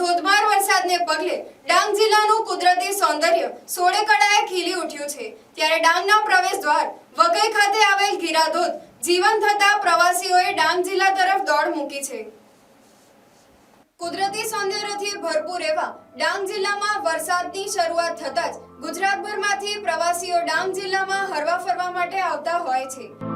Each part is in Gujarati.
ધોધમાર વરસાદને પગલે ડાંગ જિલ્લાનું કુદરતી સૌંદર્ય સોળે કળાએ ખીલી ઉઠ્યું છે. ત્યારે ડાંગના પ્રવેશ દ્વાર વઘઈ ખાતે આવેલ ગીરાધોધ જીવન થતા પ્રવાસીઓએ ડાંગ જિલ્લા તરફ દોડ મૂકી છે. કુદરતી સૌંદર્યથી ભરપૂર એવા ડાંગ જિલ્લામાં વરસાદની શરૂઆત થતાં જ ગુજરાતભરમાંથી પ્રવાસીઓ ડાંગ જિલ્લામાં હરવા ફરવા માટે આવતા હોય છે.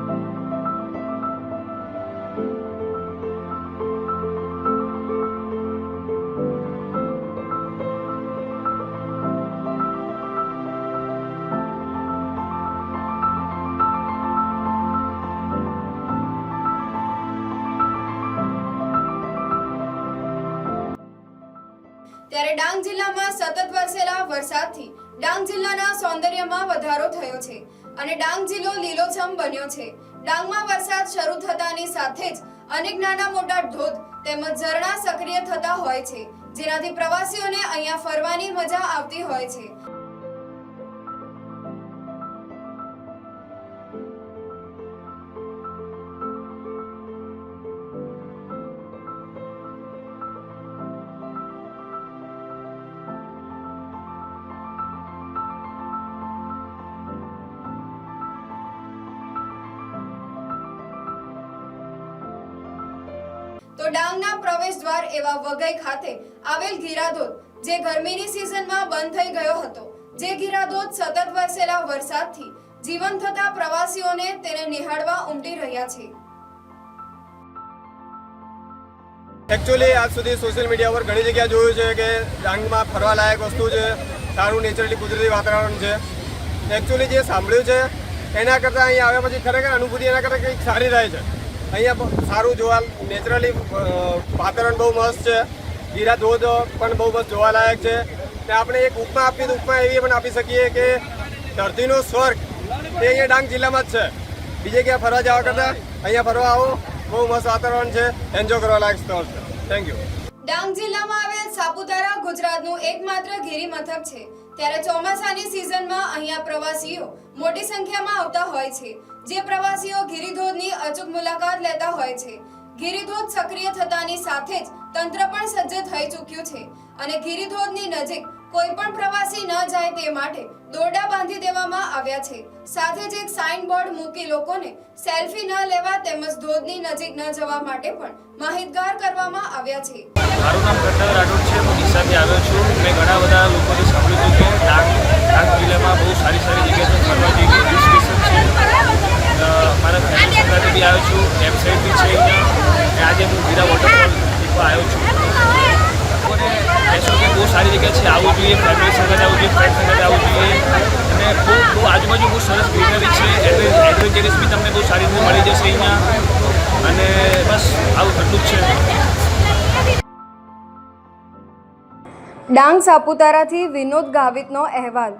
ત્યારે ડાંગ જિલ્લામાં સતત વરસેલા વરસાદથી ડાંગ જિલ્લાના સૌંદર્યમાં વધારો થયો છે અને ડાંગ જિલ્લો લીલોછમ બન્યો છે. ડાંગમાં વરસાદ શરૂ થતાની સાથે જ અનેક નાના મોટા ધોધ તેમજ ઝરણા સક્રિય થતા હોય છે, જેનાથી પ્રવાસીઓને અહીંયા ફરવાની મજા આવતી હોય છે. તો ડાંગના પ્રવેશ દ્વાર એવા વઘઈ ખાતે આવેલ ગીરાધોધ, જે ગરમીની સિઝનમાં બંધ થઈ ગયો હતો. જે ગીરાધોધ સતત વરસેલા વરસાદથી જીવન થતા પ્રવાસીઓને તેને નિહાળવા ઉમટી રહ્યા છે. એકચ્યુઅલી આજ સુધી સોશિયલ મીડિયા પર ઘણી જગ્યાએ જોયું છે કે ડાંગમાં ફરવા લાયક વસ્તુ છે, સારું નેચરલી કુદરતી વાતાવરણ છે. એકચ્યુઅલી જે સાંભળ્યું છે, એના કરતાં અહીંયા આવ્યા પછી ખરેખર અનુભૂતિ એના કરતાં કંઈક સારી થાય છે. અહીંયા સારું જોવા નેચરલી વાતાવરણ બહુ મસ્ત છે. ગીરા ધોધ પણ બહુ મસ્ત જોવાલાયક છે. ને આપણે એક ઉપમા આપીએ તો ઉપમા એવી પણ આપી શકીએ કે ધરતીનો સ્વર્ગ તે અહીંયા ડાંગ જિલ્લામાં જ છે. બીજે ક્યાં ફરવા જવા કરતાં? અહીંયા ફરવા આવો. બહુ મસ્ત વાતાવરણ છે. એન્જોય કરવા લાયક સ્થળ છે. થેન્ક યુ ડાંગ જિલ્લામાં આવેલ સાપુતારા ગુજરાતનું એકમાત્ર ગીરી મથક છે. ત્યારે ચોમાસાની સિઝનમાં અહીંયા પ્રવાસીઓ મોટી સંખ્યામાં આવતા હોય છે. જે પ્રવાસીઓ ગિરિધોધની અચૂક મુલાકાત લેતા હોય છે. ગિરિધોધ સક્રિય થતાની સાથે જ તંત્ર પણ સજ્જ થઈ ચૂક્યું છે અને ગિરિધોધની નજીક કોઈ પણ પ્રવાસી ન જાય તે માટે દોરડા બાંધી દેવામાં આવ્યા છે. સાથે જ એક સાઇન બોર્ડ મૂકી લોકોને સેલ્ફી ન લેવા તેમજ ધોધની નજીક ન જવા માટે પણ માહિતગાર કરવામાં આવ્યા છે. મારું નામ કર્તવ્ય રાઠોડ છે, હું ડીસાથી આવ્યો છું. મેં ઘણા બધા લોકોથી સાંભળ્યું હતું કે ડાંગ ડાંગ જિલ્લામાં બહુ સારી સારી જગ્યા છે ફરવા જેવી હિલ સ્ટેશન છે અ, મારા ફેમિલી સાથે બી આવ્યો છું એમ સાઈડ બી છે અહીંયા અને આજે હું ગીરા વોટરફોલ શીખવા આવ્યો છું. કહેશો કે બહુ સારી જગ્યા છે આવવું જોઈએ ફેમિલી સાથે આવવું જોઈએ ફ્રેન્ડ સાથે આવવું જોઈએ. અને બહુ બહુ આજુબાજુ બહુ સરસ ગ્રીનરી છે એડવેન્ચરીસ બી તમને બહુ સારી રીતે મળી જશે અહીંયા. અને બસ, આવું થતું જ છે. ડાંગ સાપુતારાથી વિનોદ ગાવિતનો અહેવાલ.